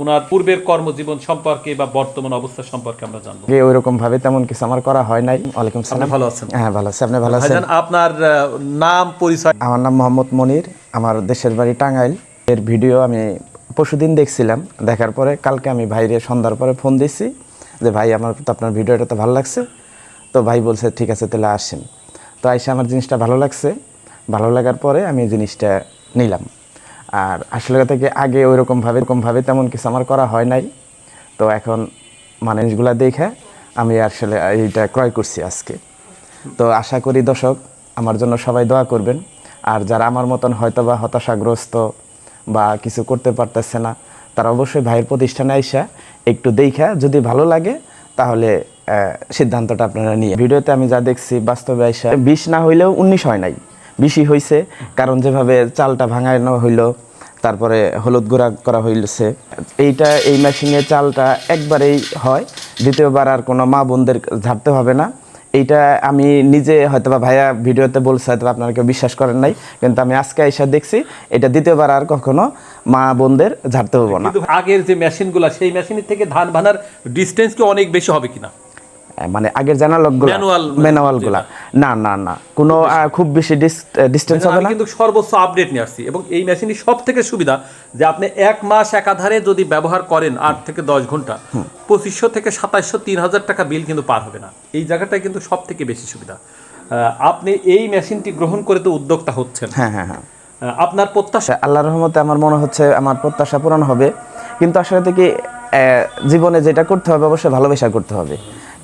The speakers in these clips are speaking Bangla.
ওনার পূর্বের কর্মজীবন সম্পর্কে বা বর্তমান অবস্থা সম্পর্কে আমরা জানব। আগে ওইরকম ভাবে তেমন কিছু আমার করা হয় নাই। ওয়ালাইকুম আপনি সালাম। ভালো আছেন? হ্যাঁ ভালো আছি। আপনি ভালো আছেন? আপনার নাম পরিচয়? আমার নাম মোহাম্মদ মনির। আমার দেশের বাড়ি টাঙ্গাইল। এর ভিডিও আমি পরশুদিন দেখছিলাম। দেখার পরে কালকে আমি ভাইরে সন্ধ্যার পরে ফোন দিছি যে ভাই আমার তো আপনার ভিডিওটা তো ভালো লাগছে। তো ভাই বলছে ঠিক আছে তাহলে আসেন। তো আইসা আমার জিনিসটা ভালো লাগছে। ভালো লাগার পরে আমি জিনিসটা নিলাম। আর আসলে কথা কি আগে ওইরকমভাবে এরকমভাবে তেমন কিছু আমার করা হয় নাই। তো এখন মানে জিনিসগুলো দেখে আমি আসলে এইটা ক্রয় করছি আজকে। তো আশা করি দর্শক, আমার জন্য সবাই দোয়া করবেন। আর যারা আমার মতন হয়তো বা হতাশাগ্রস্ত বা কিছু করতে পারতেছে না, তারা অবশ্যই ভাইয়ের প্রতিষ্ঠানে আইসা একটু দেখা, যদি ভালো লাগে তাহলে সিদ্ধান্তটা আপনারা নিয়ে। ভিডিওতে আমি যা দেখছি, বাস্তবে আইসা বিষ না হইলেও উনিশ হয় নাই। বিশই হয়েছে কারণ যেভাবে চালটা ভাঙানো হইল, তারপরে হলুদ গুঁড়া করা হইলছে এইটা, এই মেশিনে চালটা একবারেই হয়, দ্বিতীয়বার আর কোনো মা বোনদের ঝাড়তে হবে না। এইটা আমি নিজে হয়তো বা ভাইয়া ভিডিওতে বলছে হয়তো আপনারা কেউ বিশ্বাস করেন নাই, কিন্তু আমি আজকে এসে দেখছি, এটা দ্বিতীয়বার আর কখনো মা বোনদের ঝাড়তে হবে না। আগের যে মেশিনগুলো সেই মেশিনের থেকে ধান ভানার ডিস্টেন্স কি অনেক বেশি হবে কিনা? মানে আগের জানালকগুলা ম্যানুয়ালগুলা না না না। কোনো খুব বেশি ডিস্টেন্স হবে না? কিন্তু সর্বোচ্চ আপডেট নিয়ে আসছি। এবং এই মেশিনই সব থেকে সুবিধা যে আপনি এক মাস একাধারে যদি ব্যবহার করেন আট থেকে দশ ঘণ্টা পঁচিশশো থেকে সাতাশশো তিন হাজার টাকা বিল কিন্তু পার হবে না। এই জায়গাটাই কিন্তু সব থেকে বেশি সুবিধা। আপনি এই মেশিনটি গ্রহণ করে তো উদ্যোক্তা হচ্ছেন। হ্যাঁ হ্যাঁ হ্যাঁ। আপনার প্রত্যাশা? আচ্ছা, আল্লাহর রহমতে আমার মনে হচ্ছে আমার প্রত্যাশা পূরণ হবে। কিন্তু আসলে থেকে জীবনে যেটা করতে হবে অবশ্যই ভালোবাসা করতে হবে।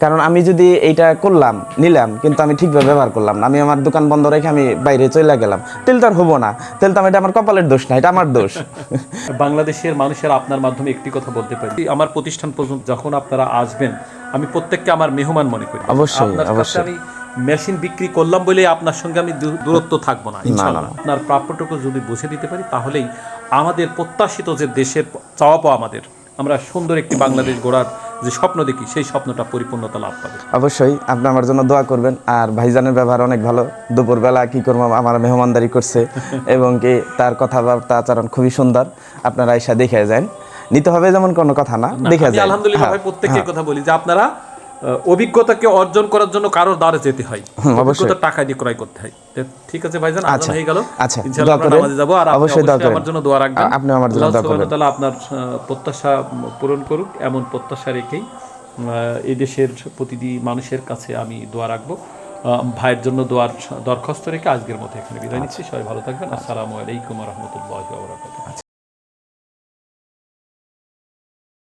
কারণ আমি যদি এইটা করলাম নিলাম কিন্তু আমি ঠিকভাবে ব্যবহার করলাম না। আমি আমার দোকান বন্ধ রেখে আমি বাইরে চলে গেলাম। তেল তো আর হব না। তেল তো আমি এটা আমার কপালের দোষ না এটা আমার দোষ। বাংলাদেশের মানুষের আপনার মাধ্যমে একটি কথা বলতে পারি। আমার প্রতিষ্ঠান পর্যন্ত যখন আপনারা আসবেন আমি প্রত্যেককে আমার মেহমান মনে করি। অবশ্যই, অবশ্যই। আমি মেশিন বিক্রি করলাম বলে আপনার সঙ্গে আমি দূরত্ব থাকব না। আপনার প্রাপ্যটুকু যদি বুঝে দিতে পারি তাহলেই আমাদের প্রত্যাশিত যে দেশের চাওয়া পাওয়া আমাদের আমরা সুন্দর একটি বাংলাদেশ গড়ার যে স্বপ্ন দেখি সেই স্বপ্নটা পরিপূর্ণতা লাভ পাবে। অবশ্যই আপনি আমার জন্য দোয়া করবেন। আর ভাইজানের ব্যবহার অনেক ভালো। দুপুরবেলা কি করব আমার মেহমানদারি করছে এবং কি তার কথাবার্তা আচরণ খুবই সুন্দর। আপনারা এসে দেখে যান। নিতে হবে যেমন কোনো কথা না দেখে যান। আলহামদুলিল্লাহ ভাই প্রত্যেকের কথা বলি যে আপনারা অভিজ্ঞতাকে অর্জন করার জন্য কারোর দ্বারে যেতে হয়। অভিজ্ঞতা টাকা দিয়ে ক্রয় করতে হয়। ঠিক আছে ভাইজান? আজান হয়ে গেল। আচ্ছা, ইনশাআল্লাহ আমরা নামাজে যাব। আর আপনি অবশ্যই আমার জন্য দোয়া রাখবেন। আ- আপনিও আমার জন্য দোয়া করবেন। তাআলা আপনার প্রত্যাশা পূরণ করুক এমন প্রত্যাশা রেখেই এই দেশের প্রতিটি মানুষের কাছে আমি দোয়া রাখব। ভাইয়ের জন্য দোয়ার দরখাস্ত রেখে আজকের মতো এখানে বিদায় নিচ্ছি। সবাই ভালো থাকবেন। আসসালামু আলাইকুম রহমতুল্লাহ